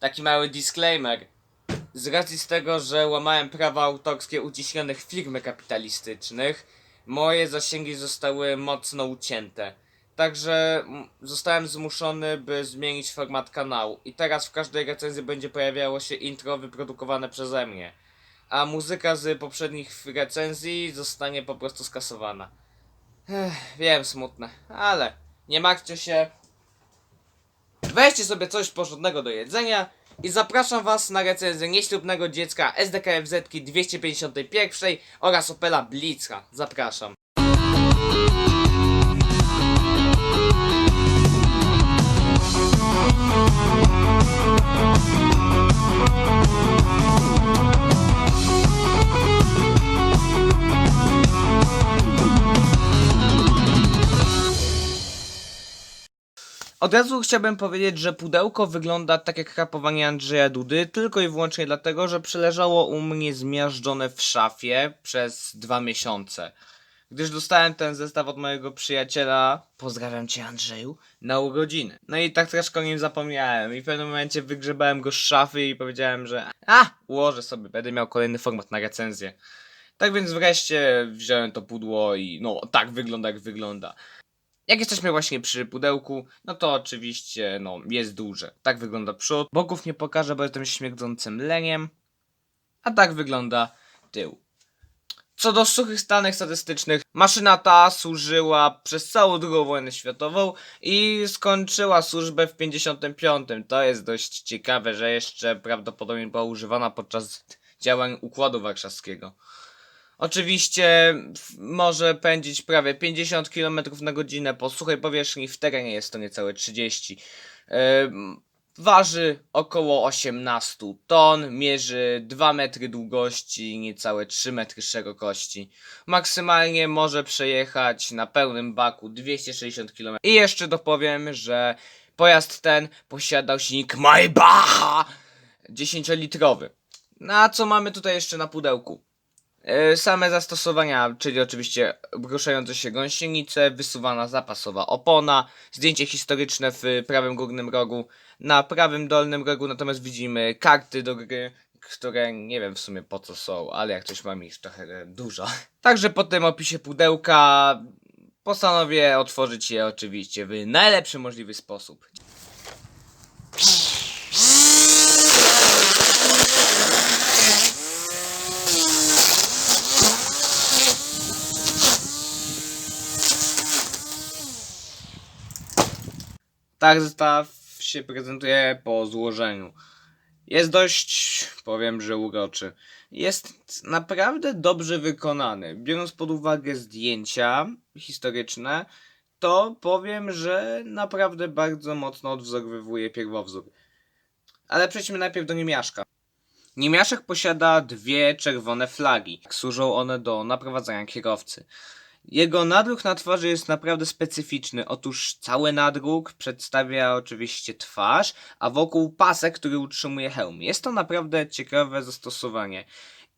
taki mały disclaimer. Z racji z tego, że łamałem prawa autorskie uciśnionych firm kapitalistycznych, moje zasięgi zostały mocno ucięte. Także zostałem zmuszony, by zmienić format kanału. I teraz w każdej recenzji będzie pojawiało się intro wyprodukowane przeze mnie. A muzyka z poprzednich recenzji zostanie po prostu skasowana. Ech, wiem, smutne, ale nie martwcie się. Weźcie sobie coś porządnego do jedzenia i zapraszam was na recenzję nieślubnego dziecka SDKFZ 251 oraz Opela Blitzka. Zapraszam. Od razu chciałbym powiedzieć, że pudełko wygląda tak jak rapowanie Andrzeja Dudy, tylko i wyłącznie dlatego, że przeleżało u mnie zmiażdżone w szafie przez dwa miesiące. Gdyż dostałem ten zestaw od mojego przyjaciela, pozdrawiam cię Andrzeju, na urodziny. No i tak troszkę o nim zapomniałem i w pewnym momencie wygrzebałem go z szafy i powiedziałem, że a, ułożę sobie, będę miał kolejny format na recenzję. Tak więc wreszcie wziąłem to pudło i no tak wygląda jak wygląda. Jak jesteśmy właśnie przy pudełku, no to oczywiście, no, jest duże. Tak wygląda przód. Boków nie pokażę, bo jestem śmierdzącym leniem. A tak wygląda tył. Co do suchych stanych statystycznych, maszyna ta służyła przez całą II wojnę światową i skończyła służbę w 55. To jest dość ciekawe, że jeszcze prawdopodobnie była używana podczas działań Układu Warszawskiego. Oczywiście może pędzić prawie 50 km na godzinę po suchej powierzchni, w terenie jest to niecałe 30. Ym, waży około 18 ton, mierzy 2 metry długości, niecałe 3 metry szerokości. Maksymalnie może przejechać na pełnym baku 260 km. I jeszcze dopowiem, że pojazd ten posiadał silnik Maybacha 10-litrowy. No a co mamy tutaj jeszcze na pudełku? E, Same zastosowania, czyli oczywiście ruszające się gąsienice, wysuwana zapasowa opona, zdjęcie historyczne w prawym górnym rogu, na prawym dolnym rogu natomiast widzimy karty do gry, które nie wiem w sumie po co są, ale jak coś mam ich trochę e, dużo. Także po tym opisie pudełka postanowię otworzyć je oczywiście w najlepszy możliwy sposób. Tak zestaw się prezentuje po złożeniu. Jest dość, powiem, że uroczy. Jest naprawdę dobrze wykonany. Biorąc pod uwagę zdjęcia historyczne, to powiem, że naprawdę bardzo mocno odwzorowuje pierwowzór. Ale przejdźmy najpierw do Niemiaszka. Niemiaszek posiada dwie czerwone flagi. Służą one do naprowadzania kierowcy. Jego nadruk na twarzy jest naprawdę specyficzny. Otóż cały nadruk przedstawia oczywiście twarz, a wokół pasek, który utrzymuje hełm. Jest to naprawdę ciekawe zastosowanie.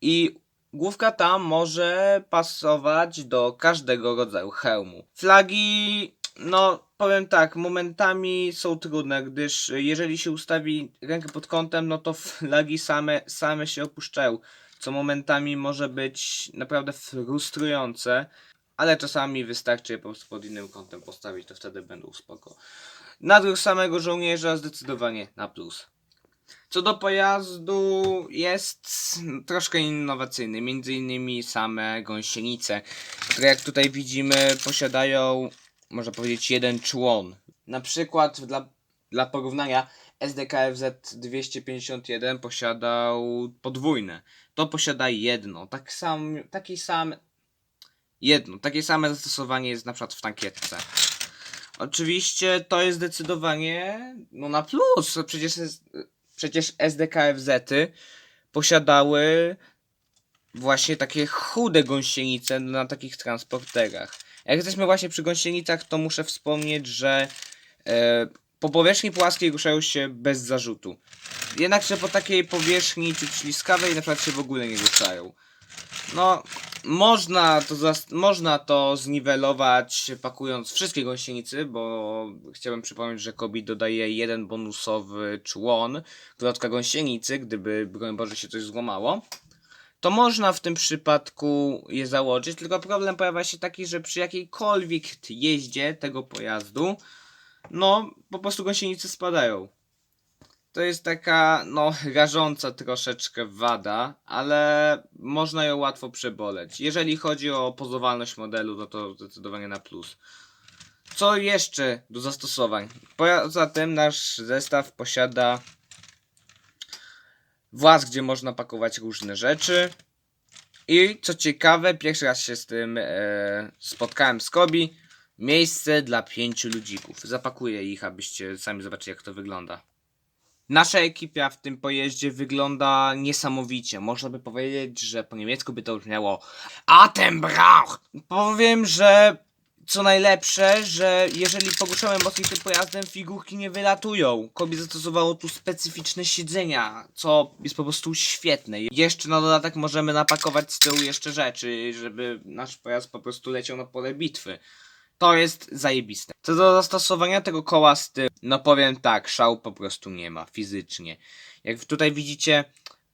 I główka ta może pasować do każdego rodzaju hełmu. Flagi, no powiem tak, momentami są trudne, gdyż jeżeli się ustawi rękę pod kątem, no to flagi same, same się opuszczają. Co momentami może być naprawdę frustrujące ale czasami wystarczy je po prostu pod innym kątem postawić, to wtedy będą spoko. Nadruk samego żołnierza zdecydowanie na plus. Co do pojazdu, jest troszkę innowacyjny, między innymi same gąsienice, które jak tutaj widzimy posiadają, można powiedzieć, jeden człon. Na przykład dla, dla porównania SDKFZ 251 posiadał podwójne. To posiada jedno, tak sam, taki sam jedno. Takie same zastosowanie jest na przykład w tankietce. Oczywiście to jest zdecydowanie no na plus. Przecież, przecież SDKFZ-y posiadały właśnie takie chude gąsienice na takich transporterach. Jak jesteśmy właśnie przy gąsienicach, to muszę wspomnieć, że e, po powierzchni płaskiej ruszają się bez zarzutu. Jednakże po takiej powierzchni czy śliskawej na przykład się w ogóle nie ruszają. No, można to, można to zniwelować pakując wszystkie gąsienicy, bo chciałbym przypomnieć, że Kobi dodaje jeden bonusowy człon dodatka gąsienicy, gdyby broń Boże się coś złamało. To można w tym przypadku je założyć, tylko problem pojawia się taki, że przy jakiejkolwiek jeździe tego pojazdu, no po prostu gąsienice spadają. To jest taka, no, rażąca troszeczkę wada, ale można ją łatwo przeboleć. Jeżeli chodzi o pozowalność modelu, no to zdecydowanie na plus. Co jeszcze do zastosowań? Poza tym nasz zestaw posiada właz, gdzie można pakować różne rzeczy. I co ciekawe, pierwszy raz się z tym e, spotkałem z Kobi. Miejsce dla pięciu ludzików. Zapakuję ich, abyście sami zobaczyli, jak to wygląda. Nasza ekipia w tym pojeździe wygląda niesamowicie. Można by powiedzieć, że po niemiecku by to brzmiało Atembrauch. Powiem, że co najlepsze, że jeżeli poruszamy mocniej tym pojazdem, figurki nie wylatują. Kobi zastosowało tu specyficzne siedzenia, co jest po prostu świetne. Jeszcze na dodatek możemy napakować z tyłu jeszcze rzeczy, żeby nasz pojazd po prostu leciał na pole bitwy. To jest zajebiste. Co do zastosowania tego koła z tyłu, no powiem tak, szału po prostu nie ma fizycznie. Jak tutaj widzicie,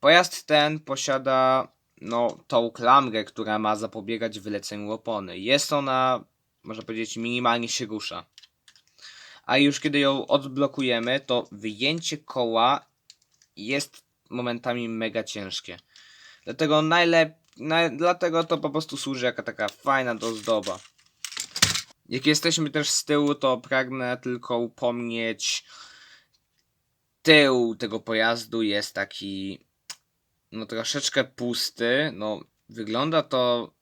pojazd ten posiada no tą klamrę, która ma zapobiegać wyleceniu opony. Jest ona, można powiedzieć, minimalnie się rusza. A już kiedy ją odblokujemy, to wyjęcie koła jest momentami mega ciężkie. Dlatego najlep... Naj... Dlatego to po prostu służy jako taka fajna dozdoba. Jak jesteśmy też z tyłu, to pragnę tylko upomnieć. Tył tego pojazdu jest taki. No troszeczkę pusty. No, wygląda to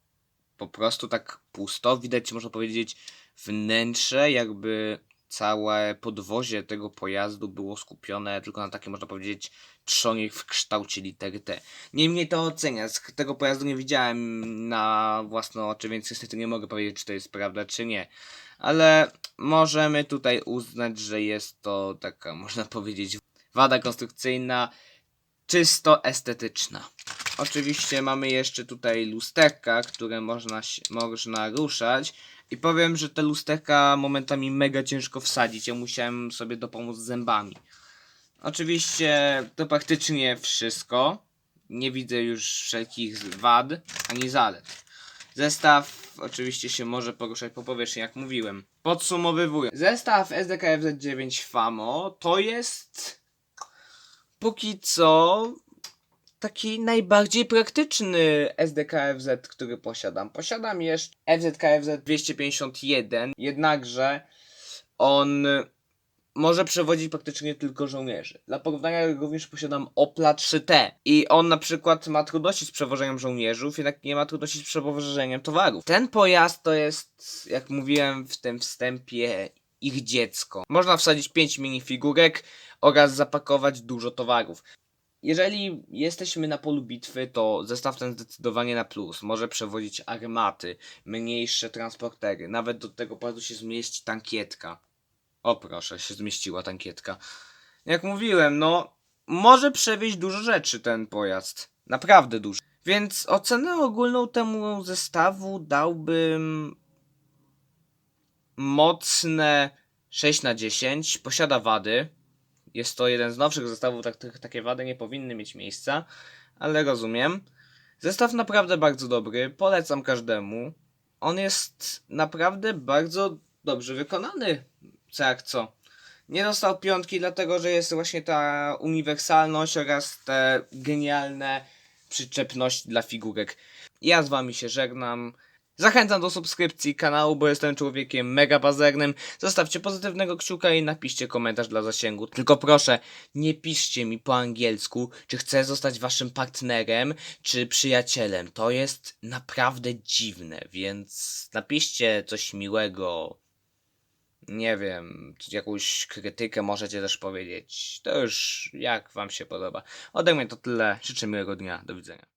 po prostu tak pusto. Widać, można powiedzieć, wnętrze, jakby całe podwozie tego pojazdu było skupione tylko na takim, można powiedzieć, trzonie w kształcie litery T. Niemniej to ocenia. Z tego pojazdu nie widziałem na własne oczy, więc niestety nie mogę powiedzieć, czy to jest prawda, czy nie. Ale możemy tutaj uznać, że jest to taka, można powiedzieć, wada konstrukcyjna, czysto estetyczna. Oczywiście mamy jeszcze tutaj lusterka, które można, można ruszać. I powiem, że te lusterka momentami mega ciężko wsadzić. Ja musiałem sobie dopomóc zębami. Oczywiście to praktycznie wszystko. Nie widzę już wszelkich wad ani zalet. Zestaw oczywiście się może poruszać po powierzchni, jak mówiłem. Podsumowywując, zestaw SDKFZ 9 FAMO to jest póki co taki najbardziej praktyczny SDKFZ, który posiadam. Posiadam jeszcze FZKFZ 251, jednakże on może przewodzić praktycznie tylko żołnierzy. Dla porównania również posiadam Opla 3T i on na przykład ma trudności z przewożeniem żołnierzów, jednak nie ma trudności z przewożeniem towarów. Ten pojazd to jest, jak mówiłem w tym wstępie, ich dziecko. Można wsadzić 5 minifigurek oraz zapakować dużo towarów. Jeżeli jesteśmy na polu bitwy, to zestaw ten zdecydowanie na plus. Może przewozić armaty, mniejsze transportery, nawet do tego pojazdu się zmieści tankietka. O proszę, się zmieściła tankietka. Jak mówiłem, no może przewieźć dużo rzeczy ten pojazd. Naprawdę dużo. Więc ocenę ogólną temu zestawu dałbym mocne 6 na 10. Posiada wady. Jest to jeden z nowszych zestawów, tak, takie wady nie powinny mieć miejsca, ale rozumiem. Zestaw naprawdę bardzo dobry, polecam każdemu. On jest naprawdę bardzo dobrze wykonany, co jak co. Nie dostał piątki, dlatego że jest właśnie ta uniwersalność oraz te genialne przyczepność dla figurek. Ja z wami się żegnam. Zachęcam do subskrypcji kanału, bo jestem człowiekiem mega pazernym. Zostawcie pozytywnego kciuka i napiszcie komentarz dla zasięgu. Tylko proszę, nie piszcie mi po angielsku, czy chcę zostać waszym partnerem, czy przyjacielem. To jest naprawdę dziwne, więc napiszcie coś miłego. Nie wiem, jakąś krytykę możecie też powiedzieć. To już jak wam się podoba. Ode mnie to tyle. Życzę miłego dnia. Do widzenia.